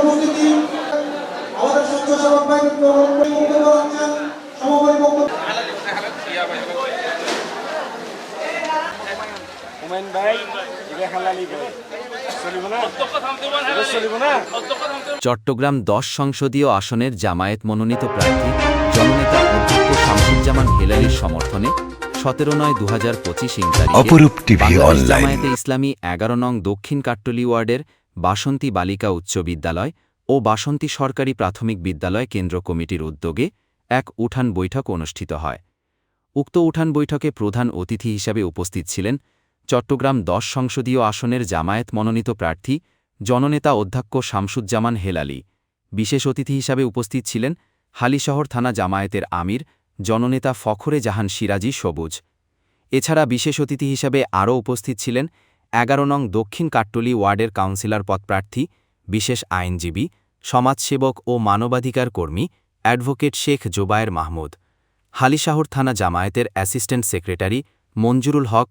উপস্থিতি আমাদের ভাই বক্তব্য রাখছেন বক্তব্য হুমায়ুন চট্টগ্রাম দশ সংসদীয় আসনের জামায়াত মনোনীত প্রার্থী জননেতা অধ্যক্ষ শামসুজ্জামান হেলালির সমর্থনে সতেরো নয় দু হাজার পঁচিশ ইং অপরূপ টিভি বাংলাদেশ জামায়াতে ইসলামী এগারো নং দক্ষিণ কাট্টলি ওয়ার্ডের বাসন্তী বালিকা উচ্চ বিদ্যালয় ও বাসন্তী সরকারি প্রাথমিক বিদ্যালয় কেন্দ্র কমিটির উদ্যোগে এক উঠান বৈঠক অনুষ্ঠিত হয়। উক্ত উঠান বৈঠকে প্রধান অতিথি হিসাবে উপস্থিত ছিলেন চট্টগ্রাম দশ সংসদীয় আসনের জামায়াত মনোনীত প্রার্থী, জননেতা অধ্যক্ষ শামসুজ্জামান হেলালি। বিশেষ অতিথি হিসাবে উপস্থিত ছিলেন হালিশহর থানা জামায়াতের আমির, জননেতা ফখরে জাহান সিরাজি সবুজ। এছাড়া বিশেষ অতিথি হিসাবে আরও উপস্থিত ছিলেন এগারো নং দক্ষিণ কাট্টলি ওয়ার্ডের কাউন্সিলর পদপ্রার্থী, বিশেষ আইনজীবী, সমাজসেবক ও মানবাধিকার কর্মী, অ্যাডভোকেট শেখ জোবায়ের মাহমুদ। হালিশাহর থানা জামায়াতের অ্যাসিস্ট্যান্ট সেক্রেটারি মঞ্জুরুল হক,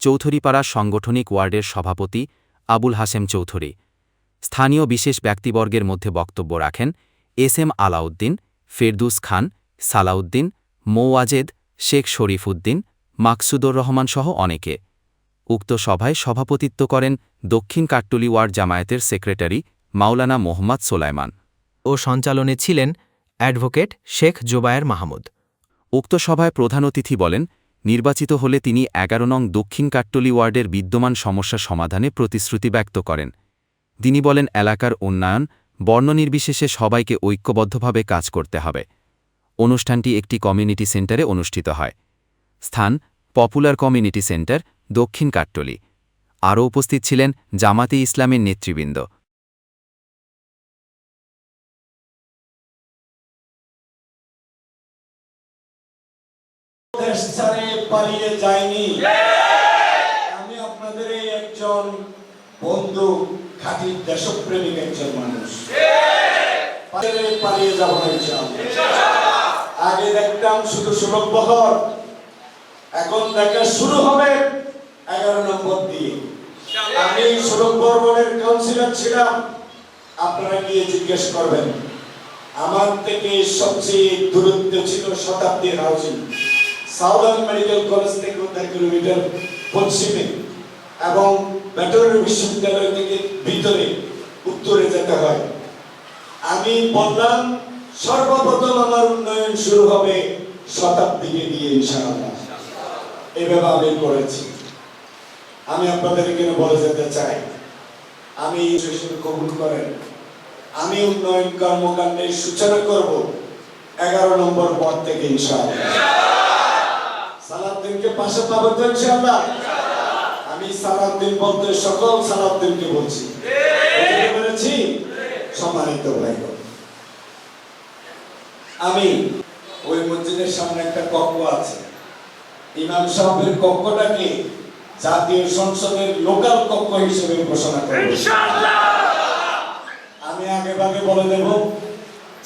চৌধুরীপাড়া সাংগঠনিক ওয়ার্ডের সভাপতি আবুল হাসেম চৌধুরী। স্থানীয় বিশেষ ব্যক্তিবর্গের মধ্যে বক্তব্য রাখেন এস এম আলাউদ্দিন, ফেরদুস খান, সালাউদ্দিন, মৌয়াজেদ, শেখ শরীফ উদ্দিন, মাকসুদুর রহমান সহ অনেকে। উক্ত সভায় সভাপতিত্ব করেন দক্ষিণ কাট্টুলি ওয়ার্ড জামায়াতের সেক্রেটারি মাওলানা মোহাম্মদ সোলাইমান ও সঞ্চালনে ছিলেন অ্যাডভোকেট শেখ জোবায়ের মাহমুদ। উক্ত সভায় প্রধান অতিথি বলেন, নির্বাচিত হলে তিনি এগারো নং দক্ষিণ কাট্টলি ওয়ার্ডের বিদ্যমান সমস্যা সমাধানে প্রতিশ্রুতি ব্যক্ত করেন। তিনি বলেন, এলাকার উন্নয়ন বর্ণনির্বিশেষে সবাইকে ঐক্যবদ্ধভাবে কাজ করতে হবে। অনুষ্ঠানটি একটি কমিউনিটি সেন্টারে অনুষ্ঠিত হয়। স্থান, পপুলার কমিউনিটি সেন্টার দক্ষিণ কাট্টলি। আরও উপস্থিত ছিলেন জামাতে ইসলামের নেতৃবৃন্দ। পালিয়ে যায়নি। আমি আপনাদের একজন বন্ধু, খাঁটি দেশপ্রেমিক একজন মানুষ। পালিয়ে যাব আগে দেখতাম শুধু সুলভ বহর এখন দেখা শুরু হবে এগারো নম্বর দিয়ে আমি সুলভ বর্মনের কাউন্সিলর ছিলাম। আপনারা গিয়ে জিজ্ঞেস করবেন আমার থেকে সবচেয়ে দূরত্ব ছিল শতাব্দীর হাউজিং সাউদার্ন মেডিকেল কলেজ থেকে দেড় কিলোমিটার পশ্চিমে এবং ব্যাটারি বিশ্ববিদ্যালয় থেকে ভিতরে উত্তরে যেতে হয়। আমি বললাম সর্বপ্রথম আমার উন্নয়ন শুরু হবে শতাব্দীকে দিয়ে ইনশাআল্লাহ। এভাবে আমি করেছি। আমি আপনাদের এখানে বলে যেতে চাই, আমি কবুল করেন। আমি উন্নয়ন কর্মকাণ্ডের সূচনা করব এগারো নম্বর পদ থেকে ইনশাআল্লাহ। সালাউদ্দিনকে পাশে পাবো তো ইনশাআল্লাহ? আমি সালাউদ্দিন বলতে সকল সালাউদ্দিনকে বলছি। পেরেছি? সম্মানিত ভাই। আমি ওই মসজিদের সামনে একটা কক্ষ আছে। ইমাম সাহেবের কক্ষটাকে জাতীয় সংসদের লোকাল কক্ষ হিসেবে ঘোষণা করব। আমি আগে ভাগে বলে দেব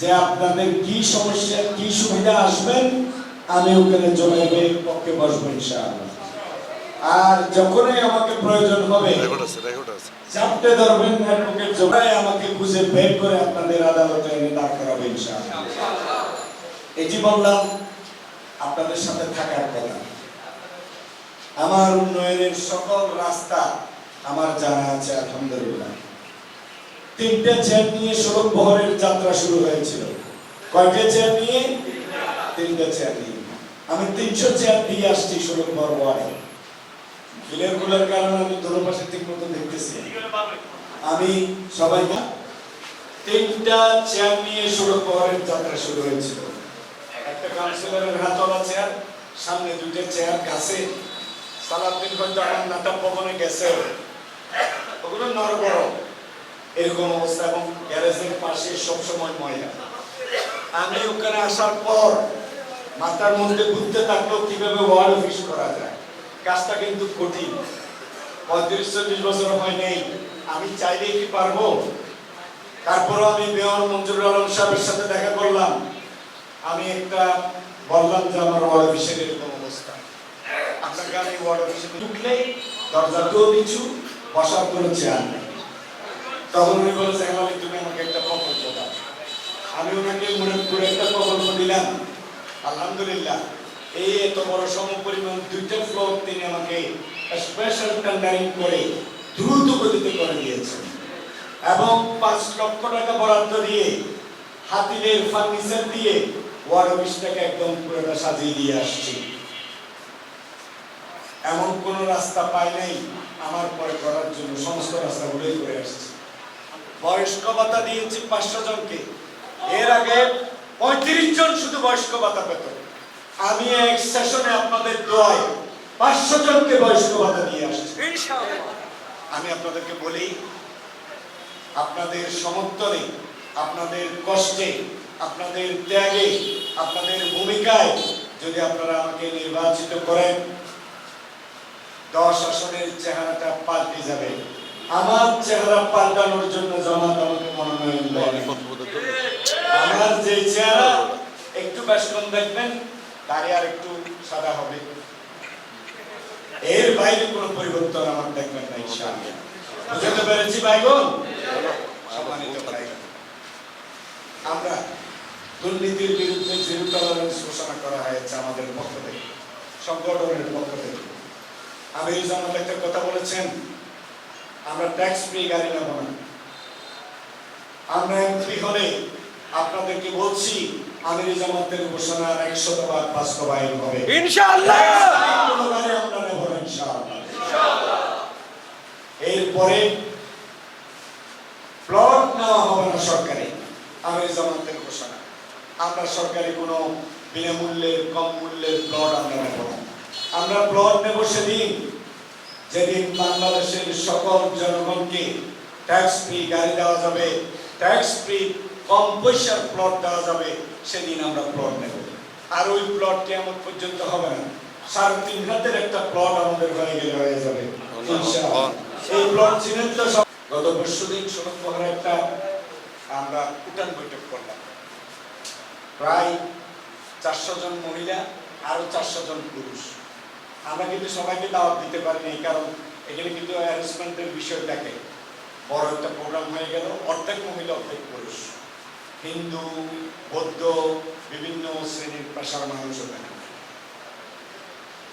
যে আপনাদের কি সমস্যা কি সুবিধা আসবেন আমি ওখানে জমাইবে পক্ষে বসবো ইনশাআল্লাহ। আর যখনই আমাকে প্রয়োজন হবে চাপটে ধরবেন অ্যাডভোকেট জমাই আমাকে খুঁজে বের করে আপনাদের আদালতে এনে দাঁড় করাবে ইনশাআল্লাহ। এই যে বললাম আপনাদের সাথে থাকার কথা। আমার উন্নয়নের সকল রাস্তা আমার জানা আছে, আলহামদুলিল্লাহ। তিনটে চেয়ার নিয়ে সড়ক বহরের যাত্রা শুরু হয়েছিল। কয়টা চেয়ার নিয়ে? তিনটা চেয়ার নিয়ে। আমি তিনশো চেয়ার দিয়ে আসছি সড়ক বহর ওয়ার্ডে। বিলেরগুলোর কারণে আমি দোনো পাশে ঠিক মতো দেখতেছি। আমি সবাইকে তিনটা চেয়ার নিয়ে সড়ক বহরের যাত্রা শুরু হয়েছিল। একটা কাউন্সিলরের হাতলা চেয়ার সামনে দুইটা চেয়ার কাছে সালাউদ্দিন হয়তো আমার নাটা ভবনে গেছে ওগুলো নরবরম এরকম অবস্থা এবং গ্যারেজের পাশে সবসময় ময়লা। আমি ওখানে আসার পর মাথার মধ্যে ঘুরতে থাকল কীভাবে ওয়ার্ড অফিস করা যায়? কাজটা কিন্তু কঠিন। পঁয়ত্রিশ, চল্লিশ বছর হয় নেই। আমি চাইলেই কি পারব? তারপরও আমি মেয়র মঞ্জুর আলম সাহেবের সাথে দেখা করলাম। আমি একটা বললাম যে আমার ওয়ার্ড অফিসের এরকম আমি ওয়ার্ড অফিসে ঢুকলেই দরজাতেও নিচু, বসার কোনো চেয়ার নেই। তখন উনি বলেছে হেমালি তুমি আমাকে একটা প্রকল্প দাও। আমি ওনাকে মুরাদপুরে একটা প্রকল্প দিলাম। আলহামদুলিল্লাহ, এই এত বড় সম পরিমাণ দুইটা ফ্লোর তিনি আমাকে স্পেশাল টেন্ডারিং করে দ্রুত গতিতে করে দিয়েছেন। এবং পাঁচ লক্ষ টাকা বরাদ্দ দিয়ে হাতিলের ফার্নিচার দিয়ে ওয়ার্ড অফিসটাকে একদম পুরোটা সাজিয়ে দিয়ে আসছি। এমন কোন রাস্তা পাই নাই আমার পরে করার জন্য সমস্ত রাস্তাগুলোই করে আসছি। বয়স্ক ভাতা দিয়েছি পাঁচশো জনকে। এর আগে পঁয়ত্রিশ জন শুধু বয়স্ক ভাতা পেত। আমি এক সেশনে আপনাদের দোয়ায় পাঁচশো জনকে বয়স্ক ভাতা দিয়ে আসছি। আমি আপনাদেরকে বলি আপনাদের সমর্থনে আপনাদের কষ্টে আপনাদের ত্যাগে আপনাদের ভূমিকায় যদি আপনারা আমাকে নির্বাচিত করেন দশ আসনের চেহারাটা পাল্টে যাবে। আমার চেহারা পাল্টানোর জন্য জামাত আমাকে মনোনয়ন দেয়। আমার যে চেহারা একটু বেশকম দেখবেন তারে আর একটু সাদা হবে। এর বাইরে কোনো পরিবর্তন আমার দেখবেন না ইনশাআল্লাহ। বুঝতে পেরেছি সম্মানিত ভাই। আমরা দুর্নীতির বিরুদ্ধে জিরো টলারেন্স ঘোষণা করা হয়েছে আমাদের পক্ষ থেকে সংগঠনের পক্ষ থেকে। আমির একটা কথা বলেছেন আমরা ট্যাক্স ফ্রি গাড়ি নেব না। আমরা এমপি হলে আপনাদেরকে বলছি আমির জামাতের ঘোষণা একশো বার বাস্তবায়ন হবে। ইনশাআল্লাহ! আমরা নেব ইনশাআল্লাহ। এরপরে প্লট নেওয়া হবে না সরকারি। আমির জামাতের ঘোষণা। আমরা সরকারি কোনো বিনামূল্যের কম মূল্যের প্লট আমরা নেব না। আমরা প্লট নেব সেদিন। যেদিন বাংলাদেশের সকল জনগণকে ট্যাক্স ফ্রি গাড়ি দেওয়া যাবে ট্যাক্স ফ্রি কম পয়সার প্লট দেওয়া যাবে, সেদিন আমরা প্লট নেব। আর ওই প্লট কেমন পর্যন্ত হবে না। সাড়ে তিন হাতের একটা প্লট আমাদের হয়ে গেলে হয়ে যাবে এই প্লট চিনেন তো গত পরশু দিন সড়ক পাহাড়ে একটা আমরা উঠান বৈঠক করলাম। প্রায় চারশো জন মহিলা, আরও চারশো জন পুরুষ। আমরা কিন্তু সবাইকে দাওয়াত দিতে পারিনি, কারণ এখানে কিন্তু অ্যারেঞ্জমেন্টের বিষয় দেখে। বড় একটা প্রোগ্রাম হয়ে গেল, অর্ধেক মহিলা, অর্ধেক পুরুষ। হিন্দু, বৌদ্ধ, বিভিন্ন শ্রেণির পেশার মানুষ ওখানে।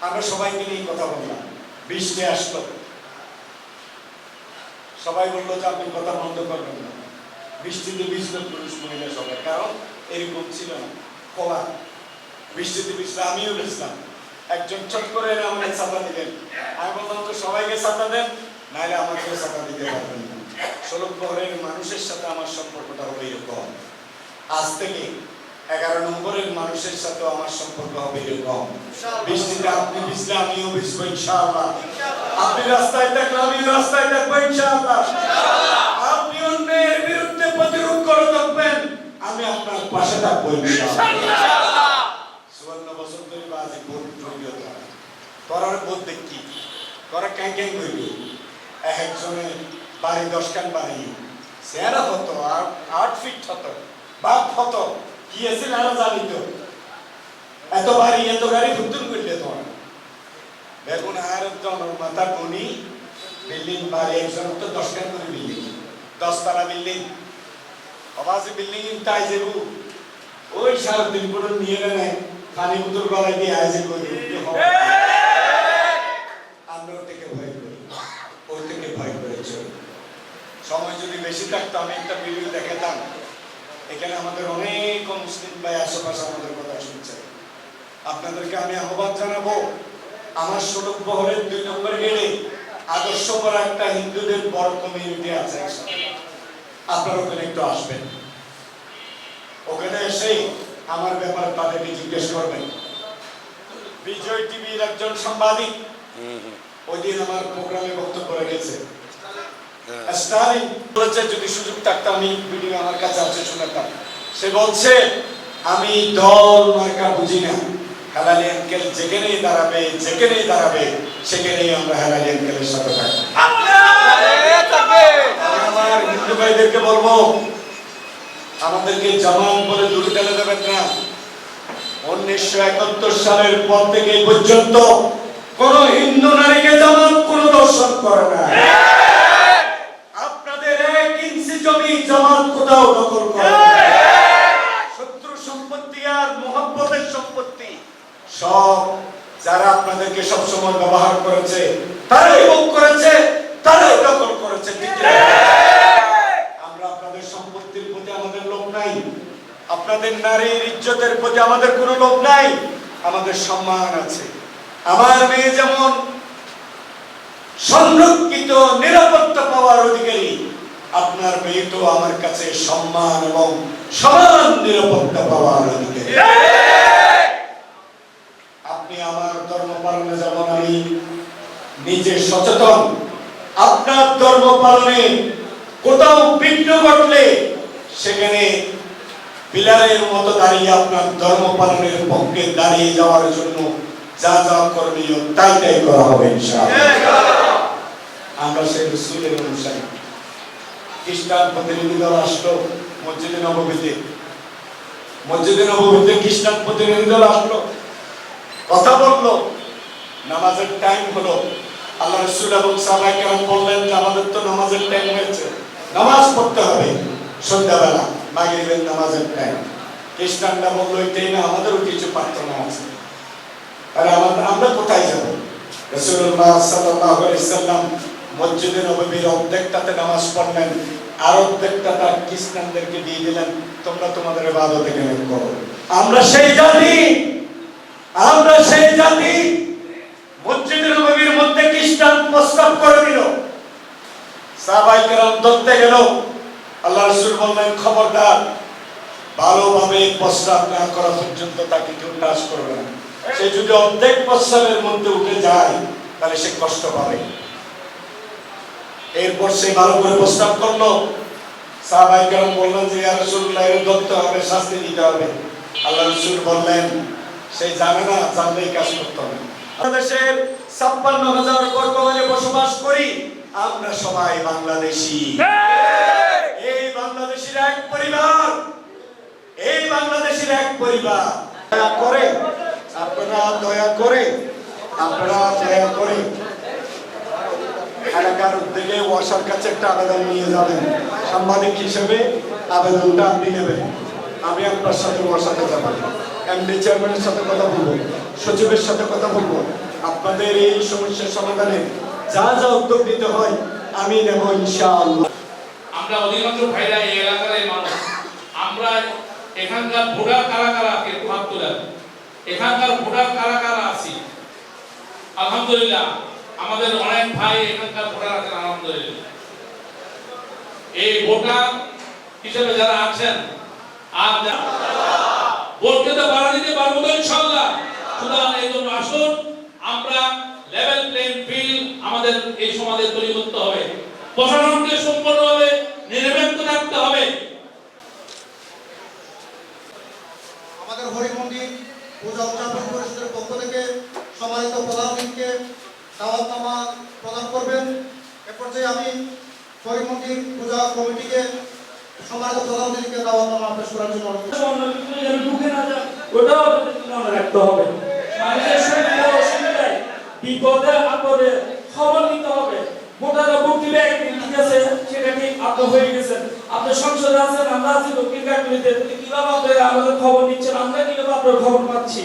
আমরা সবাইকে নিয়ে কথা বললাম। বৃষ্টি আসলো। সবাই বলল যে আপনি কথা বন্ধ করবেন না। বৃষ্টিতে ভিজলো পুরুষ মহিলা সবাই, কারণ এরকম ছিল না। খোলা বৃষ্টিতে ভিজলো আমিও ভিজলাম একজন চট করে এনে আমাকে ছাতা দিলেন। আমি বললাম তো সবাইকে ছাতা দেন নাহলে আমাকেও ছাতা দিতে পারবেন না। ষোলো মানুষের সাথে আমার সম্পর্কটা হবে এরকম। আজ থেকে এগারো নম্বরের মানুষের সাথে আমার সম্পর্ক হবে এরকম। বৃষ্টিতে আপনি ভিজলে আমিও ভিজবো ইনশাআল্লাহ। আপনি রাস্তায় থাকলে আমি রাস্তায় থাকব ইনশাআল্লাহ। আপনি অন্যের বিরুদ্ধে প্রতিরোধ করে থাকবেন আমি আপনার পাশে থাকব ইনশাআল্লাহ। বোধ দেখি করা ক্যাং ক্যাং করবি এক একজনে বাড়ি দশ কান বাড়ি, চেহারা হতো আট ফিট হতো বাপ হতো কি আছে না জানি তো। এত বাড়ি, এত গাড়ি ফুতুন করলে তোমার দেখুন আর তোমার মাথা বনি, বিল্ডিং বাড়ি, একজন তো দশ কান করে বিল্ডিং। দশতলা বিল্ডিং। অবাসি বিল্ডিং তাই যাব ওই সারা দিন পুরো নিয়ে নেয় পানি বোতল গলায় দিয়ে আইসে করি উঠতে হবে। আমরা ওর থেকে ভয় করি ওর থেকে ভয় করে চলি সময় যদি বেশি থাকতো আমি একটা ভিডিও দেখাতাম। এখানে আমাদের অনেক মুসলিম ভাই আশেপাশে আমাদের কথা শুনছে। আপনাদেরকে আমি আহ্বান জানাব আমার সড়ক বহরের দুই নম্বর গেটে আদর্শ করা একটা হিন্দুদের বড় কমিউনিটি আছে আপনারা ওখানে একটু আসবেন। ওখানে এসে আমার ব্যাপারে তাদেরকে জিজ্ঞেস করবেন। বিজয় টিভির একজন সাংবাদিক ওই দিন আমার প্রোগ্রামে বক্তব্য রেখেছে। বলেছে, যদি সুযোগ আমি আমার কাছে আছে শোনাতাম। সে বলছে, আমি দল, মার্কা বুঝি না। হেলালি যেখানেই দাঁড়াবে যেখানেই দাঁড়াবে, সেখানেই আমরা হেলালি সাথে আমার হিন্দু ভাইদেরকে বলব, আমাদেরকে জামান বলে দূরে ঠেলে দেবেন না। উনিশশো একাত্তর সালের পর থেকে পর্যন্ত কোন হিন্দু নারীকে জামান কোন দর্শন করে না। জমি জামাত কোথাও দখল করে শত্রু সম্পত্তি আর মোহাম্মতের সম্পত্তি সব যারা আপনাদেরকে সব সময় ব্যবহার করেছে তারাই ভোগ করেছে তারাই দখল করেছে ঠিক আমরা আপনাদের সম্পত্তির প্রতি আমাদের লোভ নাই। আপনাদের নারীর ইজ্জতের প্রতি আমাদের কোনো লোভ নাই। আমাদের সম্মান আছে। আমার মেয়ে যেমন সংরক্ষিত নিরাপত্তা পাওয়ার অধিকারী আপনার মেয়ে তো আমার কাছে সম্মান এবং সমান নিরাপত্তা পাওয়ার আপনি আমার ধর্ম পালনে যেমন আমি নিজে সচেতন। আপনার ধর্ম পালনে কোথাও বিঘ্ন ঘটলে, সেখানে পিলারের মতো দাঁড়িয়ে আপনার ধর্ম পালনের পক্ষে দাঁড়িয়ে যাওয়ার জন্য যা যা করণীয় তাই তাই করা হবে আমরা সেই রসুলের অনুসারী। খ্রিস্টান প্রতিনিধি দল আসলো, মসজিদে নবমীতে। মসজিদে নবমীতে খ্রিস্টান প্রতিনিধি দল আসলো, কথা বলল। নামাজের টাইম হলো। আল্লাহ রসুল এবং সাহাবাই কেরাম বললেন যে আমাদের তো নামাজের টাইম হয়েছে। নামাজ পড়তে হবে সন্ধ্যাবেলা, মাগরিবের নামাজের টাইম খ্রিস্টানরা বলল এটাই না, আমাদেরও কিছু প্রার্থনা আছে। আর আমরা কোথায় যাব? রাসূলুল্লাহ সাল্লাল্লাহু আলাইহি সাল্লাম মসজিদে নববীর অর্ধেকটাতে নামাজ পড়লেন, আর অর্ধেকটা তার খ্রিস্টানদেরকে দিয়ে দিলেন, তোমরা তোমাদের ইবাদত এখানে করো। আমরা সেই জাতি, আমরা সেই জাতি। মসজিদে নববীর মধ্যে খ্রিস্টান প্রস্তাব করে দিল। সাহাবাই কেরাম ধরতে গেল। আল্লাহ রাসূল বললেন, খবরদার, ভালোভাবে প্রস্তাব না করা পর্যন্ত তাকে কেউ টাচ করবে না। সে যদি অর্ধেক প্রস্তাবের মধ্যে উঠে যায়, তাহলে সে কষ্ট পাবে। এরপর সে ভালো করে প্রস্তাব করল। সাহাবাই কেরাম বললেন যে ইয়া রাসূলুল্লাহ এর ধরতে হবে শাস্তি দিতে হবে। আল্লাহ রাসূল বললেন সে জানে না জানলেই কাজ করতে হবে। বাংলাদেশের ছাপ্পান্ন হাজার বর্গ মাইলে বসবাস করি আমরা সবাই বাংলাদেশি। এই বাংলাদেশের এক পরিবার এই বাংলাদেশের এক পরিবার। দয়া করে আপনারা দয়া করে আপনারা দয়া করে। এলাকার উদ্যোগে ওয়াসার কাছে একটা আবেদন নিয়ে যাবেন। সাংবাদিক হিসেবে আবেদনটা আপনি নেবেন। আমি আপনার সাথে ওয়াসাতে যাব এমডি চেয়ারম্যানের সাথে কথা বলব। সচিবের সাথে কথা বলব। আপনাদের এই সমস্যার সমাধানে যা যা উদ্যোগ নিতে হয়, আমি নেব ইনশাআল্লাহ। আমরা অধিকাংশ ভাইরা এই এলাকার মানুষ। আমরা এখানকার ভোটার কারা কারা একটু হাত তোলেন এখানকার ভোটার কারা কারা আছি? আলহামদুলিল্লাহ। আমাদের অনেক ভাই এখানকার ভোটার আছেন, আলহামদুলিল্লাহ। এই ভোটার হিসেবে যারা আছেন, আর বাড়া দিতে পারব তো ইনশাআল্লাহ। সুতরাং এই জন্য আসুন, আমরা লেভেল প্লেইং ফিল্ড আমাদের এই সমাজে তৈরি করতে হবে। প্রশাসনকে সম্পূর্ণভাবে থাকতে হবে। আমাদের হরি মন্দির পূজা উদযাপন পরিষদের পক্ষ থেকে সম্মানিত প্রধানমন্ত্রীকে দাওয়াতনামা প্রদান করবেন। এ পর্যায়ে আমি হরি মন্দির পূজা কমিটিকে দাওয়াতনামা পেশ করার জন্য হবে। খবর নিতে হবে। ঠিক আছে, সেটা ঠিক হয়ে সংসদে আমরা কীভাবে আমাদের খবর নিচ্ছেন? আমরা কীভাবে আপনার খবর পাচ্ছি?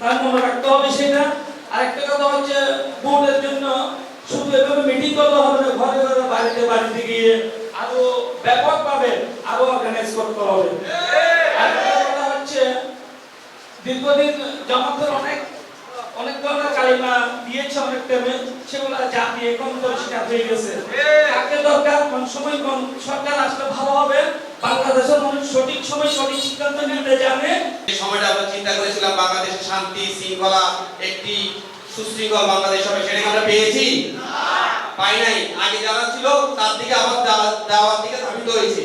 তার মনে রাখতে হবে সেটা। আরেকটা কথা হচ্ছে ভোটের জন্য শুধু এভাবে মিটিং করলে হবে না ঘরে ঘরে বাড়িতে বাড়িতে গিয়ে আরও ব্যাপকভাবে আরও অর্গানাইজ করতে হবে। কথা হচ্ছে দীর্ঘদিন জামাতের অনেক অনেক ধরনের কালিমা দিয়েছে অনেক টাইমে সেগুলো জাতি এখন পরিষ্কার হয়ে গেছে। কাকে দরকার কোন সময় কোন সরকার আসলে ভালো হবে বাংলাদেশের মানুষ সঠিক সময় সঠিক সিদ্ধান্ত নিতে জানে। যে সময়টা আমরা চিন্তা করেছিলাম শান্তি, শৃঙ্খলা একটি সুশৃঙ্খল বাংলাদেশ হবে সেটা আমরা পেয়েছি? পাই নাই। আগে যারা ছিল, তার দিকে আবার দেওয়া- দেওয়ার দিকে ধাবিত হয়েছে।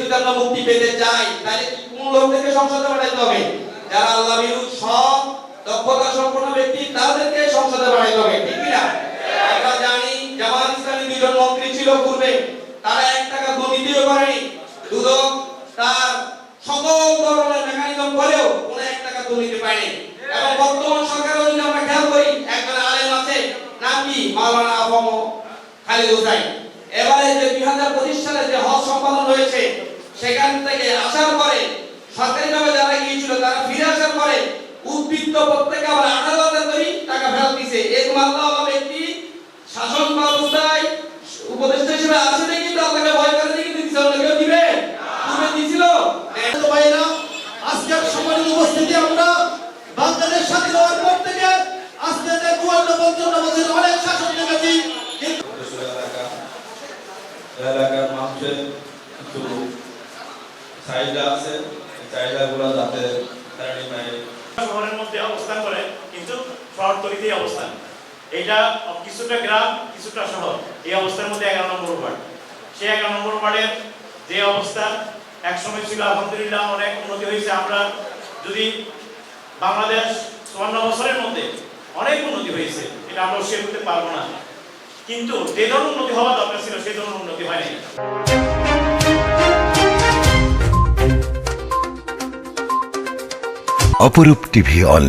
যদি আমরা মুক্তি পেতে চাই, তাহলে কোন লোকদেরকে সংসদে পাঠাইতে হবে? যারা আল্লাহ বিরু সৎ, দক্ষতা সম্পন্ন ব্যক্তি, তাদেরকে সংসদে পাঠাইতে হবে, ঠিক না আমরা জানি জামাত ইসলামী দুজন মন্ত্রী ছিল পূর্বে। তারা এক টাকা দুর্নীতিও করেনি। দুদক তার সকল ধরনের মেকানিজম করেও কোনো এক টাকা দুর্নীতি পায়নি। এবং বর্তমান সরকারও যদি আমরা খেয়াল করি, একজন আলেম আছে, নাম কি? মাওলানা আবম খালিদ হুসাইন। এবারে যে দুই হাজার পঁচিশ সালে যে হজ সম্পাদন হয়েছে, সেখান থেকে আসার পরে সরকারিভাবে যারা গিয়েছিল, তারা ফিরে আসার পরে উদ্বৃত্ত প্রত্যেকে আবার আঠারো হাজার করে টাকা ফেরত দিছে। এরকম আল্লাহ ব্যক্তি শাসন ব্যবস্থায় উপদেষ্টা হিসেবে আছে নাকি তো আপনাকে ভয় করে নাকি দিচ্ছে অন্য কেউ দিবে পূর্বে দিছিল তো ভাইরা আজকের সম্মানিত উপস্থিতি আমরা বাংলাদেশ স্বাধীন হওয়ার পর থেকে আজকে যে চুয়ান্ন অনেক শাসন দেখেছি কিন্তু দেশের এলাকা এলাকার মানুষের কিছু চাহিদা আছে। চাহিদাগুলো যাতে শহরের মধ্যে অবস্থান করে কিন্তু শহরতলিতেই অবস্থান। এটা কিছুটা গ্রাম কিছুটা শহর। এই অবস্থার মধ্যে এগারো নম্বর ওয়ার্ড। সেই এগারো নম্বর ওয়ার্ডের যে অবস্থা একসময় ছিল আলহামদুলিল্লাহ অনেক উন্নতি হয়েছে। আমরা যদি বাংলাদেশ চুয়ান্ন বছরের মধ্যে অনেক উন্নতি হয়েছে, এটা আমরা অস্বীকার করতে পারব না। কিন্তু যে ধরনের উন্নতি হওয়া দরকার ছিল সেই ধরনের উন্নতি হয়নি অপরূপ টিভি অনলাইন।